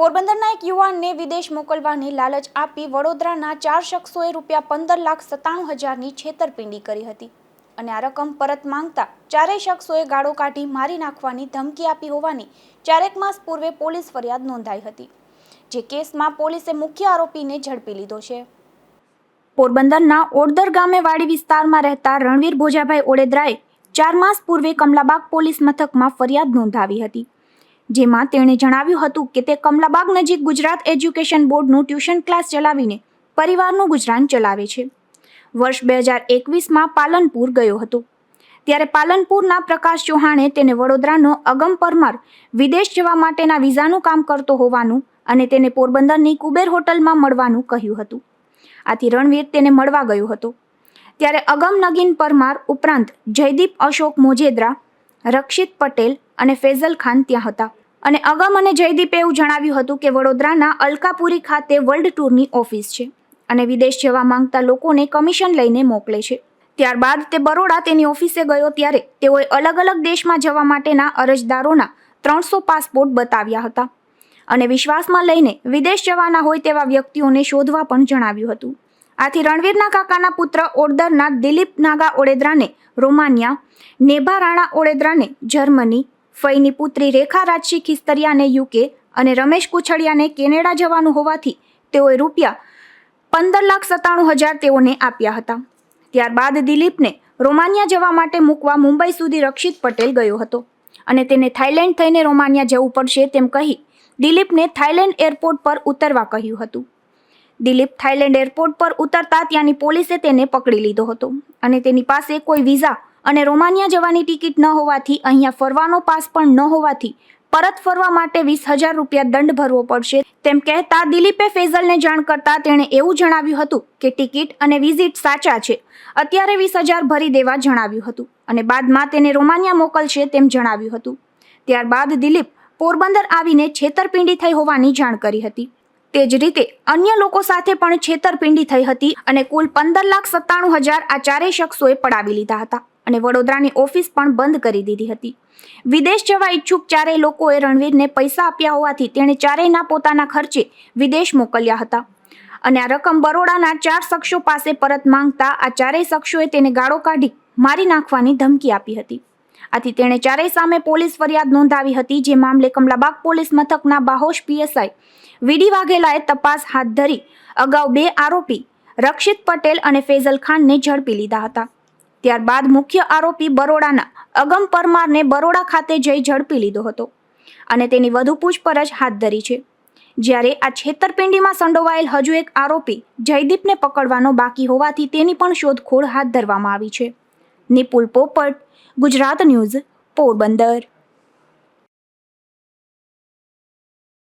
પોરબંદરના એક યુવાનને વિદેશ મોકલવાની લાલચ આપી વડોદરાના ચાર શખ્સોએ રૂપિયા પંદર લાખ સત્તાણું હજારની છેતરપિંડી કરી હતી. અને આ રકમ પરત માંગતા ચારેય શખ્સોએ ગાળો કાઢી મારી નાખવાની ધમકી આપી હોવાની ચારેક માસ પૂર્વે પોલીસ ફરિયાદ નોંધાઈ હતી, જે કેસમાં પોલીસે મુખ્ય આરોપીને ઝડપી લીધો છે. પોરબંદરના ઓડદર ગામે વાડી વિસ્તારમાં રહેતા રણવીર ભોજાભાઈ ઓડેદરાએ ચાર માસ પૂર્વે કમલાબાગ પોલીસ મથકમાં ફરિયાદ નોંધાવી હતી. જેમાં તેણે જણાવ્યું હતું કે તે કમલાબાગ નજીક ગુજરાત એજ્યુકેશન બોર્ડનું ટ્યુશન ક્લાસ ચલાવીને પરિવારનું ગુજરાન ચલાવે છે. વર્ષ બે હજાર એકવીસમાં પાલનપુર ગયો હતો. ત્યારે પાલનપુરના પ્રકાશ ચૌહાણે તેને વડોદરાનો અગમ પરમાર વિદેશ જવા માટેના વિઝાનું કામ કરતો હોવાનું અને તેને પોરબંદરની કુબેર હોટલમાં મળવાનું કહ્યું હતું. આથી રણવીર તેને મળવા ગયો હતો. ત્યારે અગમ નગીન પરમાર ઉપરાંત જયદીપ અશોક મોજેદ્રા, રક્ષિત પટેલ અને ફેઝલ ખાન ત્યાં હતા. અને અગમ અને જયદીપે એવું જણાવ્યું હતું કે વડોદરાના અલકાપુરી ખાતે વર્લ્ડ ટૂરની ઓફિસ છે અને વિદેશ જવા માંગતા લોકોને કમિશન લઈને મોકલે છે. ત્યારબાદ તે બરોડા તેની ઓફિસે ગયો ત્યારે તેઓએ અલગ અલગ દેશમાં જવા માટેના અરજદારોના ત્રણસો પાસપોર્ટ બતાવ્યા હતા. અને વિશ્વાસમાં લઈને વિદેશ જવાના હોય તેવા વ્યક્તિઓને શોધવા પણ જણાવ્યું હતું. આથી રણવીરના કાકાના પુત્ર ઓડદરના દિલીપ નાગા ઓડેદરાને રોમાનિયા, નેભા રાણા ઓડેદરાને જર્મની ફઈની પુત્રી રેખા રાજશી ખિસ્તરિયાને યુકે અને રમેશ કુછડિયાને કેનેડા જવાનું હોવાથી તેઓએ રૂપિયા પંદર લાખ સત્તાણું હજાર તેઓને આપ્યા હતા. ત્યારબાદ દિલીપને રોમાનિયા જવા માટે મૂકવા મુંબઈ સુધી રક્ષિત પટેલ ગયો હતો અને તેને થાઇલેન્ડ થઈને રોમાનિયા જવું પડશે તેમ કહી દિલીપને થાઇલેન્ડ એરપોર્ટ પર ઉતરવા કહ્યું હતું. દિલીપ થાઇલેન્ડ એરપોર્ટ પર ઉતરતા ત્યાંની પોલીસે તેને પકડી લીધો હતો અને તેની પાસે કોઈ વિઝા અને રોમાનિયા જવાની ટિકિટ ન હોવાથી અહીંયા ફરવાનો પાસ પણ ન હોવાથી પરત ફરવા માટે વીસ હજાર રૂપિયા દંડ ભરવો પડશે. તેમ કહેતા દિલીપે ફેઝલને જાણ કરતા તેણે એવું જણાવ્યું હતું કે ટિકિટ અને વિઝિટ સાચા છે. અત્યારે વીસ હજાર ભરી દેવા જણાવ્યું હતું અને બાદમાં તેને રોમાનિયા મોકલશે તેમ જણાવ્યું હતું. ત્યારબાદ દિલીપ પોરબંદર આવીને છેતરપિંડી થઈ હોવાની જાણ કરી હતી. તે જ રીતે અન્ય લોકો સાથે પણ છેતરપિંડી થઈ હતી અને કુલ પંદર લાખ સત્તાણું હજાર આ ચારેય શખ્સોએ પડાવી લીધા હતા. અને વડોદરાની ઓફિસ પણ બંધ કરી દીધી હતી. વિદેશ જવા ઈચ્છુક ચારેય લોકોએ રણવીરને પૈસા આપ્યા હોવાથી તેણે ચારેયના પોતાના ખર્ચે વિદેશ મોકલ્યા હતા. અને આ રકમ બરોડાના ચાર શખ્સો પાસે પરત માંગતા આ ચારેય શખ્સોએ તેને ગાળો કાઢી મારી નાખવાની ધમકી આપી હતી. આથી તેણે ચારેય સામે પોલીસ ફરિયાદ નોંધાવી હતી, જે મામલે કમલાબાગ પોલીસ મથકના બાહોશ પીએસઆઈ વીડી વાઘેલાએ તપાસ હાથ ધરી અગાઉ બે આરોપી રક્ષિત પટેલ અને ફેઝલ ખાનને ઝડપી લીધા હતા. ત્યારબાદ મુખ્ય આરોપી બરોડાના અગમ પરમારને બરોડા ખાતે જઈ ઝડપી લીધો હતો અને તેની વધુ પૂછપરછ હાથ ધરી છે. જ્યારે આ છેતરપિંડીમાં સંડોવાયેલ હજુ એક આરોપી જયદીપને પકડવાનો બાકી હોવાથી તેની પણ શોધખોળ હાથ ધરવામાં આવી છે. નિપુલ પોપટ, ગુજરાત ન્યૂઝ, પોરબંદર.